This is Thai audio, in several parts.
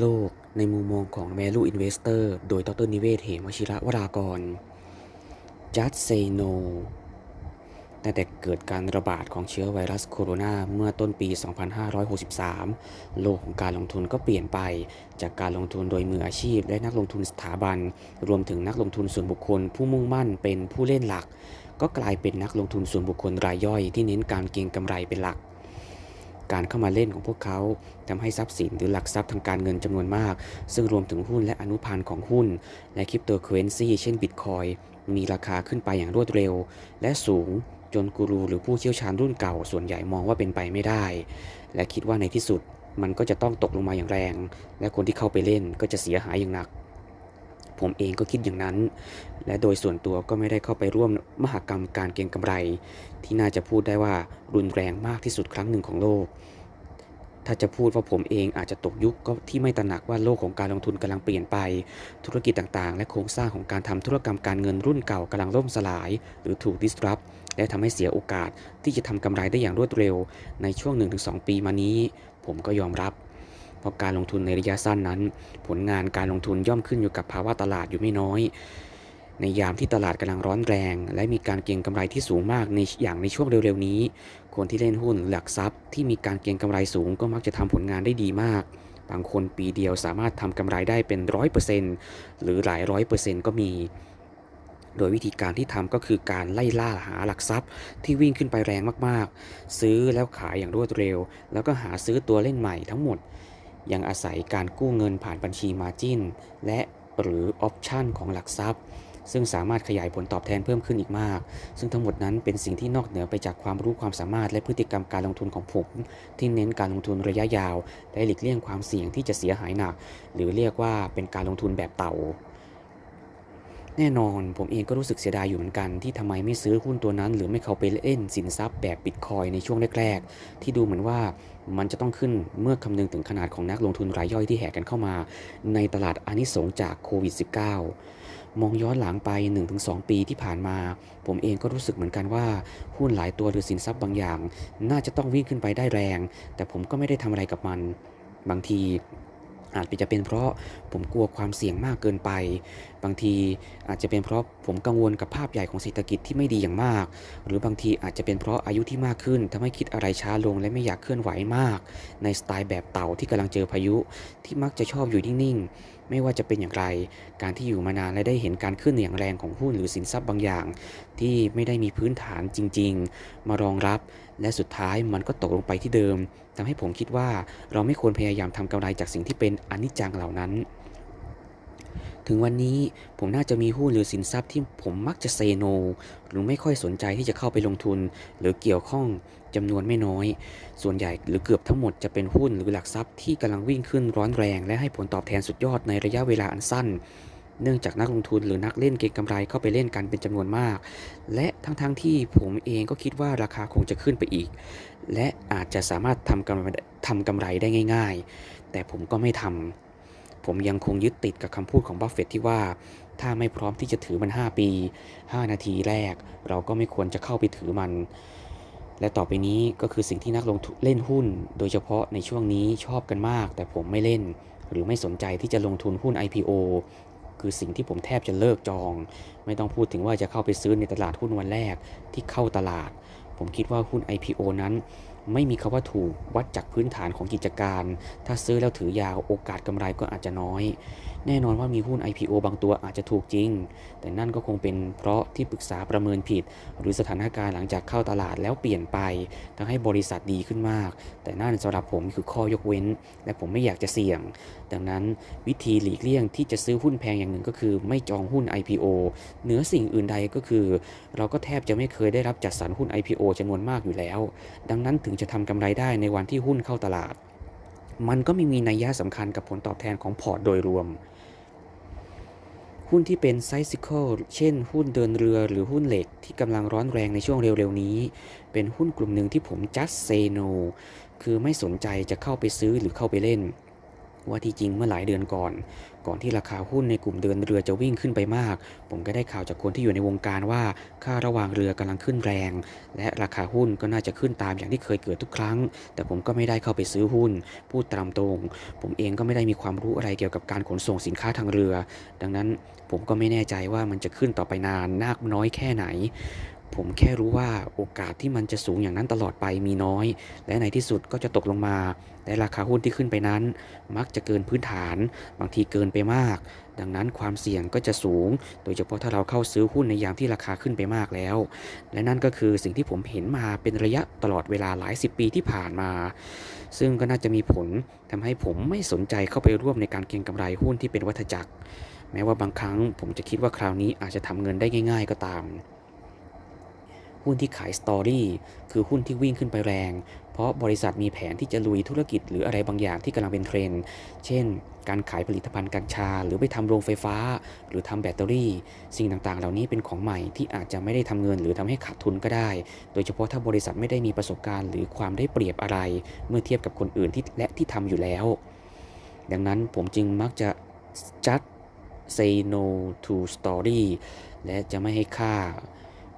โลกในมุมมองของ Value Investor โดยดรนิเวศเหมวชิระวรากร Just say no ตั้งแต่เกิดการระบาดของเชื้อไวรัสโคโรนาเมื่อต้นปี 2563 โลกของการลงทุนก็เปลี่ยนไป จากการลงทุนโดยมืออาชีพ และนักลงทุนสถาบัน รวมถึงนักลงทุนส่วนบุคคลผู้มุ่งมั่นเป็นผู้เล่นหลัก ก็กลายเป็นนักลงทุนส่วนบุคคลรายย่อยที่เน้นการเก็งกำไรเป็นหลัก การเข้ามาเล่นของพวกเขาทำให้ทรัพย์สินหรือหลักทรัพย์ทางการเงินจำนวนมาก ซึ่งรวมถึงหุ้นและอนุพันธ์ของหุ้น และคริปโตเคอเรนซีเช่นบิตคอยมีราคาขึ้นไปอย่างรวดเร็ว และสูงจนกูรูหรือผู้เชี่ยวชาญรุ่นเก่าส่วนใหญ่มองว่าเป็นไปไม่ได้ และคิดว่าในที่สุดมันก็จะต้องตกลงมาอย่างแรง และคนที่เข้าไปเล่นก็จะเสียหายอย่างหนัก ผมเองก็คิดอย่างนั้น และโดยส่วนตัวก็ไม่ได้เข้าไปร่วมมหกรรมการเก็งกำไร ที่น่าจะพูดได้ว่ารุนแรงมากที่สุดครั้งหนึ่งของโลก ถ้าจะพูดว่าผมเองอาจจะตกยุคก็ที่ไม่ตระหนักว่าโลกของการลงทุนกำลังเปลี่ยนไป ธุรกิจต่างๆ และโครงสร้างของการทำธุรกรรมการเงินรุ่นเก่ากำลังล่มสลาย หรือถูก disrupt และทำให้เสียโอกาสที่จะทำกำไรได้อย่างรวดเร็ว ในช่วง 1-2 ปีมานี้ ผมก็ยอมรับ เพราะการลงทุนในระยะสั้นนั้น ผลงานการลงทุนย่อมขึ้นอยู่กับภาวะตลาดอยู่ไม่น้อย ในยามที่ตลาดกำลังร้อนแรง และมีการเก็งกำไรที่สูงมากในอย่างในช่วงเร็วๆนี้ คนที่เล่นหุ้นหรือหลักทรัพย์ ที่มีการเก็งกำไรสูงก็มักจะทำผลงานได้ดีมาก บางคนปีเดียวสามารถทำกำไรได้เป็นร้อยเปอร์เซ็นต์หรือหลายร้อยเปอร์เซ็นต์ก็มีโดยวิธีการที่ทำก็คือการไล่ล่าหาหลักทรัพย์ ที่วิ่งขึ้นไปแรงมากๆ ซื้อแล้วขายอย่างรวดเร็ว แล้วก็หาซื้อตัวเล่นใหม่ทั้งหมด ยังอาศัยการกู้เงินผ่านบัญชีมาจินและหรือออปชันของหลักทรัพย์ ซึ่งสามารถขยายผลตอบแทนเพิ่มขึ้นอีกมาก ซึ่งทั้งหมดนั้นเป็นสิ่งที่นอกเหนือไปจากความรู้ความสามารถและพฤติกรรมการลงทุนของผม ที่เน้นการลงทุนระยะยาว และหลีกเลี่ยงความเสี่ยงที่จะเสียหายหนัก หรือเรียกว่าเป็นการลงทุนแบบเต่า แน่นอนผมเองก็รู้สึกเสียดายอยู่เหมือนกัน ที่ทำไมไม่ซื้อหุ้นตัวนั้น หรือไม่เข้าไปเล่นสินทรัพย์แบบบิตคอยในช่วงแรกๆ ที่ดูเหมือนว่ามันจะต้องขึ้นเมื่อคำนึงถึงขนาดของนักลงทุนรายย่อยที่แห่กันเข้ามา ในตลาดอานิสงจากโควิด -19 มองย้อนหลังไป 1-2 ปีที่ผ่านมา ผมเองก็รู้สึกเหมือนกันว่า หุ้นหลายตัวหรือสินทรัพย์บางอย่าง น่าจะต้องวิ่งขึ้นไปได้แรง แต่ผมก็ไม่ได้ทำอะไรกับมันบางที อาจจะเป็นเพราะผมกลัวความเสี่ยงมากเกินไป บางทีอาจจะเป็นเพราะผมกังวลกับภาพใหญ่ของเศรษฐกิจที่ไม่ดีอย่างมาก หรือบางทีอาจจะเป็นเพราะอายุที่มากขึ้นทำให้คิดอะไรช้าลงและไม่อยากเคลื่อนไหวมาก ในสไตล์แบบเต่าที่กำลังเจอพายุ ที่มักจะชอบอยู่นิ่งๆ ไม่ว่าจะเป็นอย่างไร การที่อยู่มานานและได้เห็นการขึ้นอย่างแรงของหุ้นหรือสินทรัพย์บางอย่าง ที่ไม่ได้มีพื้นฐานจริง ๆ มารองรับ และสุดท้ายมันก็ตกลงไปที่เดิมทำให้ผมคิดว่าเราไม่ควรพยายามทำกำไรจากสิ่งที่เป็นอนิจจังเหล่านั้น ถึงวันนี้ผมน่าจะมีหุ้นหรือสินทรัพย์ที่ผมมักจะเซโน หรือไม่ค่อยสนใจที่จะเข้าไปลงทุน หรือเกี่ยวข้องจำนวนไม่น้อย ส่วนใหญ่หรือเกือบทั้งหมดจะเป็นหุ้นหรือหลักทรัพย์ที่กำลังวิ่งขึ้นร้อนแรง และให้ผลตอบแทนสุดยอดในระยะเวลาอันสั้น เนื่องจากนักลงทุนหรือนักเล่นเก็งกำไรเข้าไปเล่นกันเป็นจำนวนมาก และทั้งๆทที่ผมเองก็คิดว่าราคาคงจะขึ้นไปอีก และอาจจะสามารถทำกำไรทำกำไรได้ง่าย ๆ แต่ผมก็ไม่ทำ ผมยังคงยึดติดกับคำพูดของบัฟเฟตที่ว่า ถ้าไม่พร้อมที่จะถือมัน 5 ปี 5 นาทีแรก เราก็ไม่ควรจะเข้าไปถือมัน และต่อไปนี้ก็คือสิ่งที่นักลงทุนเล่นหุ้น โดยเฉพาะในช่วงนี้ชอบกันมาก แต่ผมไม่เล่น หรือไม่สนใจที่จะลงทุนหุ้น IPO คือสิ่งที่ผมแทบจะเลิกจอง ไม่ต้องพูดถึงว่าจะเข้าไปซื้อในตลาดหุ้นวันแรกที่เข้าตลาด ผมคิดว่าหุ้น IPO นั้น ไม่มีคำว่าถูกวัดจากพื้นฐานของกิจการ ถ้าซื้อแล้วถือยาวโอกาสกำไรก็อาจจะน้อย แน่นอนว่ามีหุ้น IPO บางตัวอาจจะถูกจริง แต่นั่นก็คงเป็นเพราะที่ปรึกษาประเมินผิด หรือสถานการณ์หลังจากเข้าตลาดแล้วเปลี่ยนไปทำให้บริษัทดีขึ้นมาก แต่นั่นสำหรับผมคือข้อยกเว้น และผมไม่อยากจะเสี่ยง ดังนั้นวิธีหลีกเลี่ยงที่จะซื้อหุ้นแพงอย่างหนึ่งก็คือ ไม่จองหุ้น IPO เหนือสิ่งอื่นใดก็คือ เราก็แทบจะไม่เคยได้รับจัดสรรหุ้น IPO จำนวนมากอยู่แล้ว ดังนั้นถึงจะทำกำไรได้ในวันที่หุ้นเข้าตลาด มันก็ไม่มีนัยยะสำคัญกับผลตอบแทนของพอร์ตโดยรวม หุ้นที่เป็นไซซิค l เช่น หุ้นเดินเรือหรือหุ้นเหล็กที่กำลังร้อนแรงในช่วงเร็วๆนี้ เป็นหุ้นกลุ่มหนึ่งที่ผม just say no คือไม่สนใจจะเข้าไปซื้อหรือเข้าไปเล่น ว่าที่จริงเมื่อหลายเดือนก่อน ก่อนที่ราคาหุ้นในกลุ่มเดินเรือจะวิ่งขึ้นไปมาก ผมก็ได้ข่าวจากคนที่อยู่ในวงการว่า ค่าระหว่างเรือกำลังขึ้นแรง และราคาหุ้นก็น่าจะขึ้นตามอย่างที่เคยเกิดทุกครั้ง แต่ผมก็ไม่ได้เข้าไปซื้อหุ้น พูดตามตรง ผมเองก็ไม่ได้มีความรู้อะไรเกี่ยวกับการขนส่งสินค้าทางเรือ ดังนั้นผมก็ไม่แน่ใจว่ามันจะขึ้นต่อไปนานนากน้อยแค่ไหนผมแค่รู้ว่าโอกาสที่มันจะสูงอย่างนั้นตลอดไปมีน้อย และในที่สุดก็จะตกลงมา และราคาหุ้นที่ขึ้นไปนั้น มักจะเกินพื้นฐาน บางทีเกินไปมาก ดังนั้นความเสี่ยงก็จะสูง โดยเฉพาะถ้าเราเข้าซื้อหุ้นในยามที่ราคาขึ้นไปมากแล้ว และนั่นก็คือสิ่งที่ผมเห็นมาเป็นระยะตลอดเวลาหลายสิบปีที่ผ่านมา ซึ่งก็น่าจะมีผลทำให้ผมไม่สนใจเข้าไปร่วมในการเก็งกำไรหุ้นที่เป็นวัฏจักร แม้ว่าบางครั้งผมจะคิดว่าคราวนี้อาจจะทำเงินได้ง่าย ๆ ก็ตามหุ้นที่ขายสตอรี่คือหุ้นที่วิ่งขึ้นไปแรง เพราะบริษัทมีแผนที่จะลุยธุรกิจหรืออะไรบางอย่างที่กำลังเป็นเทรนด์ เช่น การขายผลิตภัณฑ์กัญชา หรือไปทำโรงไฟฟ้า หรือทำแบตเตอรี่ สิ่งต่างๆ เหล่านี้เป็นของใหม่ที่อาจจะไม่ได้ทำเงินหรือทำให้ขาดทุนก็ได้ โดยเฉพาะถ้าบริษัทไม่ได้มีประสบการณ์ หรือความได้เปรียบอะไร เมื่อเทียบกับคนอื่นที่และที่ทำอยู่แล้ว ดังนั้นผมจึงมักจะ just say no to story และจะไม่ให้ค่า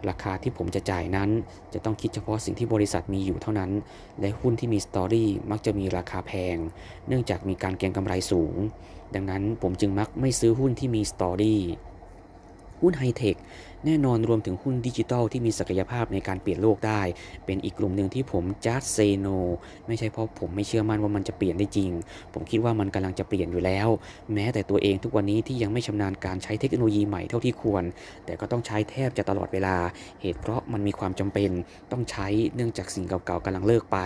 ราคาที่ผมจะจ่ายนั้น จะต้องคิดเฉพาะสิ่งที่บริษัทมีอยู่เท่านั้น และหุ้นที่มีสตอรี่มักจะมีราคาแพง เนื่องจากมีการเก็งกำไรสูง ดังนั้นผมจึงมักไม่ซื้อหุ้นที่มีสตอรี่หุ้นไฮเทค แน่นอนรวมถึงหุ้นดิจิทัลที่มีศักยภาพในการเปลี่ยนโลกได้ เป็นอีกกลุ่มหนึ่งที่ผม just say no ไม่ใช่เพราะผมไม่เชื่อมั่นว่ามันจะเปลี่ยนได้จริง ผมคิดว่ามันกำลังจะเปลี่ยนอยู่แล้ว แม้แต่ตัวเองทุกวันนี้ที่ยังไม่ชำนาญการใช้เทคโนโลยีใหม่เท่าที่ควร แต่ก็ต้องใช้แทบจะตลอดเวลา เหตุเพราะมันมีความจำเป็นต้องใช้เนื่องจากสิ่งเก่าๆกำลังเลิกไป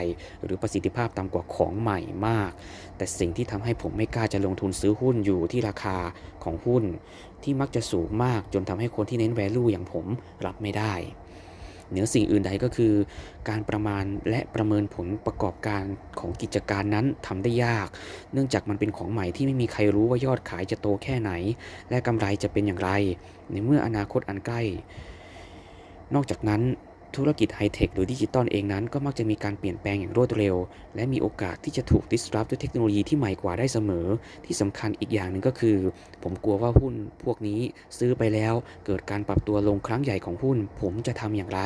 หรือประสิทธิภาพต่ำกว่าของใหม่มาก แต่สิ่งที่ทำให้ผมไม่กล้าจะลงทุนซื้อหุ้นอยู่ที่ราคาของหุ้น ที่มักจะสูงมากจนทำให้คนที่เน้น value อย่างผมรับไม่ได้ เหนือสิ่งอื่นใดก็คือ การประมาณและประเมินผลประกอบการของกิจการนั้นทำได้ยาก เนื่องจากมันเป็นของใหม่ที่ไม่มีใครรู้ว่ายอดขายจะโตแค่ไหน และกำไรจะเป็นอย่างไร ในเมื่ออนาคตอันใกล้ นอกจากนั้น ธุรกิจไฮเทคหรือดิจิตอลเองนั้นก็มักจะมีการเปลี่ยนแปลงอย่างรวดเร็ว และมีโอกาสที่จะถูก disrupt ด้วยเทคโนโลยีที่ใหม่กว่าได้เสมอ ที่สำคัญอีกอย่างหนึ่งก็คือ ผมกลัวว่าหุ้นพวกนี้ซื้อไปแล้ว เกิดการปรับตัวลงครั้งใหญ่ของหุ้น ผมจะทำอย่างไร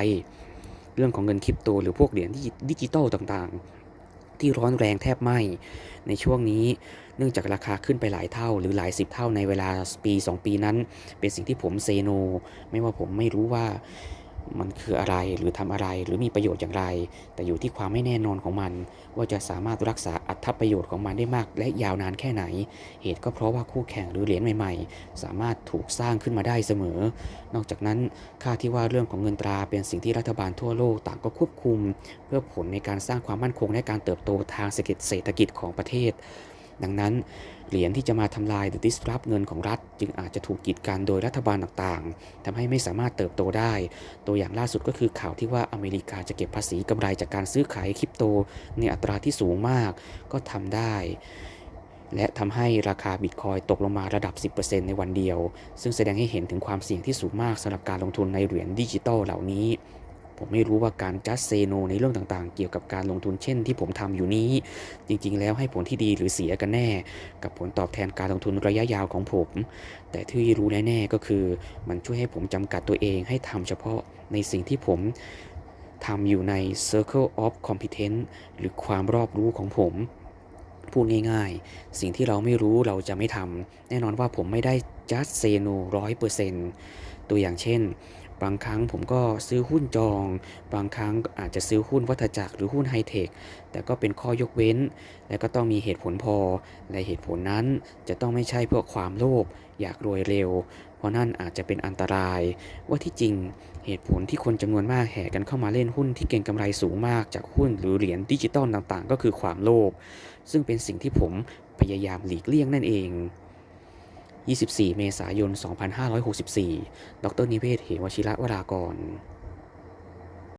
เรื่องของเงินคริปโต หรือพวกเหรียญดิจิตอลต่างๆ ที่ร้อนแรงแทบไหมในช่วงนี้เนื่องจากราคาขึ้นไปหลายเท่า หรือหลายสิบเท่าในเวลาปี 2 ปีนั้น เป็นสิ่งที่ผมเซโน ไม่ว่าผมไม่รู้ว่า มันคืออะไรหรือทำอะไรหรือมีประโยชน์อย่างไร แต่อยู่ที่ความไม่แน่นอนของมัน ว่าจะสามารถรักษาอัตประโยชน์ของมันได้มาก และยาวนานแค่ไหน เหตุก็เพราะว่าคู่แข่งหรือเหรียญใหม่ๆ สามารถถูกสร้างขึ้นมาได้เสมอ นอกจากนั้นค่าที่ว่าเรื่องของเงินตราเป็นสิ่งที่รัฐบาลทั่วโลกต่างก็ควบคุม เพื่อผลในการสร้างความมั่นคงและการเติบโตทางเศรษฐกิจของประเทศ ดังนั้นเหรียญที่จะมาทำลายหรือ disrupt เงินของรัฐ จึงอาจจะถูกกีดกันโดยรัฐบาลต่างๆทำให้ไม่สามารถเติบโตได้ ตัวอย่างล่าสุดก็คือข่าวที่ว่าอเมริกาจะเก็บภาษีกำไรจากการซื้อขายคริปโตในอัตราที่สูงมากก็ทำได้ และทำให้ราคาบิตคอยตกลงมาระดับ 10%ในวันเดียว ซึ่งแสดงให้เห็นถึงความเสี่ยงที่สูงมากสำหรับการลงทุนในเหรียญดิจิตอลเหล่านี้ ผมไม่รู้ว่าการ just say no ในเรื่องต่างๆ เกี่ยวกับการลงทุนเช่นที่ผมทำอยู่นี้ จริงๆ แล้วให้ผลที่ดีหรือเสียกันแน่ กับผลตอบแทนการลงทุนระยะยาวของผม แต่ที่รู้แน่ๆก็คือ มันช่วยให้ผมจำกัดตัวเองให้ทำเฉพาะในสิ่งที่ผมทำอยู่ใน circle of competence หรือความรอบรู้ของผมพูดง่ายๆ สิ่งที่เราไม่รู้เราจะไม่ทำ แน่นอนว่าผมไม่ได้ just say no ร้อยเปอร์เซนต์ตัวอย่างเช่น บางครั้งผมก็ซื้อหุ้นจอง บางครั้งอาจจะซื้อหุ้นวัฏจักรหรือหุ้นไฮเทค แต่ก็เป็นข้อยกเว้น และก็ต้องมีเหตุผลพอ และเหตุผลนั้นจะต้องไม่ใช่เพื่อความโลภอยากรวยเร็ว เพราะนั่นอาจจะเป็นอันตราย ว่าที่จริงเหตุผลที่คนจำนวนมากแห่กันเข้ามาเล่นหุ้นที่เก่งกำไรสูงมากจากหุ้นหรือเหรียญดิจิตอลต่างๆ ก็คือความโลภซึ่งเป็นสิ่งที่ผมพยายามหลีกเลี่ยงนั่นเอง 24 เมษายน 2564 ดรนิเวศ เหวชิระวรากร